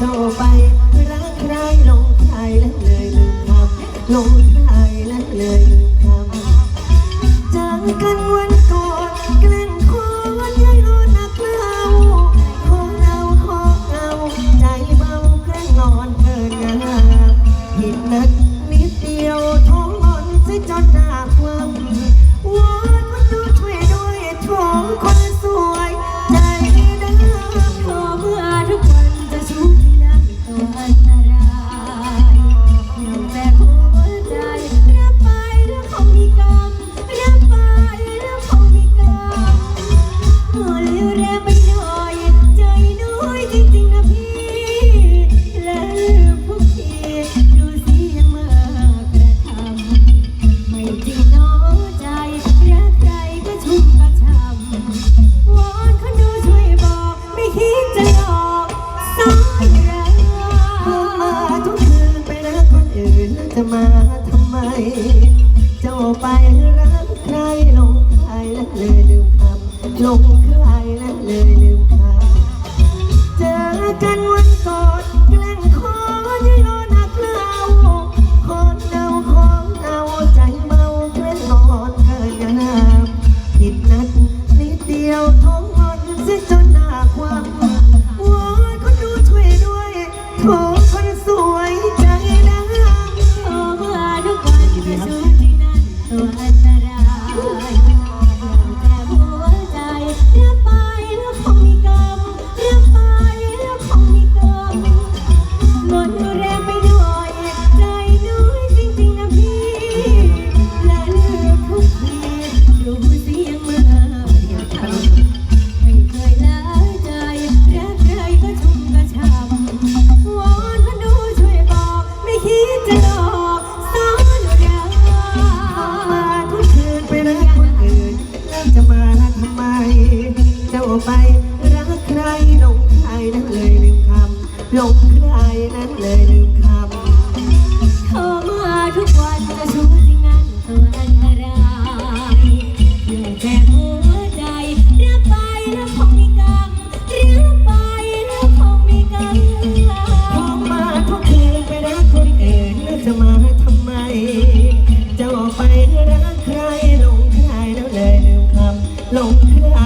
โทรไปรักใครลงทายและเลยลืมคำลงทายและเลยลืมคำจากกันวัน จะมาทำไม เจ้าไปรักใครลงใครและเลยลืมคำลงใครและเลยลืมคำเจอกันวัน ใไปรักใครหลงใครนั้นเลยลืมคำหลงใครนั้นเลยลืมคำขอเมื่อทุกวันจะชูจริงนั้นตัวอันตรายอยู่แต่หัวใจรับไปแล้วคงมีกรรมรับไปแล้วคงมีกรรมพอมาทุกคืนไปรักคนอื่นแล้วจะมาทำไมเจ้าไปรักใครหลงใครแล้วเลยลืมคำหลงใค